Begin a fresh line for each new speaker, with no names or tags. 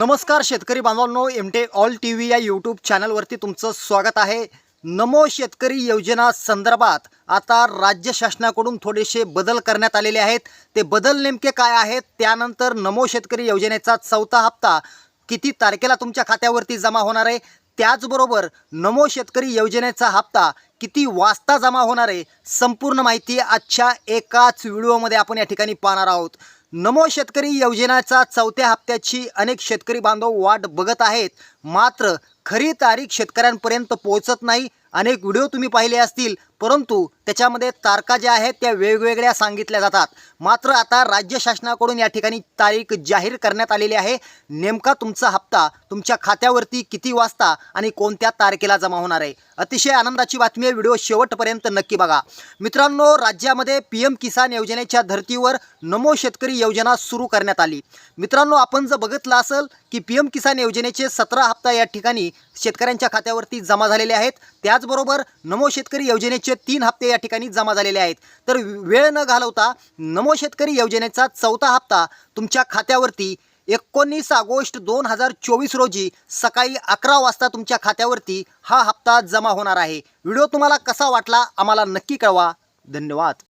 नमस्कार शेतकरी बांधवांनो एमटे ऑल टी व्ही या यूट्यूब चॅनलवरती तुमचं स्वागत आहे. नमो शेतकरी योजना संदर्भात आता राज्य शासनाकडून थोडेसे बदल करण्यात आलेले आहेत. ते बदल नेमके काय आहेत? त्यानंतर नमो शेतकरी योजनेचा चौथा हप्ता किती तारखेला तुमच्या खात्यावरती जमा होणार आहे? त्याचबरोबर नमो शेतकरी योजनेचा हप्ता किती वाजता जमा होणार आहे? संपूर्ण माहिती आजच्या एकाच व्हिडिओमध्ये आपण या ठिकाणी पाहणार आहोत. नमो शेतकरी योजनेचा चौथ्या हप्त्याची अनेक शेतकरी बांधव वाट बघत आहेत. मात्र खरी तारीख शेतकऱ्यांपर्यंत पोहोचत नाही. अनेक व्हिडिओ तुम्ही पाहिले असतील. परंतु त्याच्यामध्ये तारखा ज्या आहेत त्या वेगवेगळ्या सांगितल्या जातात. मात्र आता राज्य शासनाकडून या ठिकाणी तारीख जाहीर करण्यात आलेली आहे. नेमका तुमचा हप्ता तुमच्या खात्यावरती किती वाजता आणि कोणत्या तारखेला जमा होणार आहे? अतिशय आनंदाची बातमी आहे. व्हिडिओ शेवटपर्यंत नक्की बघा. मित्रांनो राज्यामध्ये पी एम किसान योजनेच्या धर्तीवर नमो शेतकरी योजना सुरू करण्यात आली. मित्रांनो आपण जर बघितलं असेल की पी एम किसान योजनेचे सतरा हप्ता या ठिकाणी शेतकऱ्यांच्या खात्यावरती जमा झालेले आहेत. त्याचबरोबर नमो शेतकरी योजनेचे तीन हप्ते या ठिकाणी जमा झालेले आहेत. तर वेळ न घालवता नमो शेतकरी योजनेचा चौथा हप्ता तुमच्या खात्यावरती एकोणीस ऑगस्ट दोन हजार चोवीस रोजी सकाळी अकरा वाजता तुमच्या खात्यावरती हा हप्ता जमा होणार आहे. व्हिडिओ तुम्हाला कसा वाटला आम्हाला नक्की कळवा. धन्यवाद.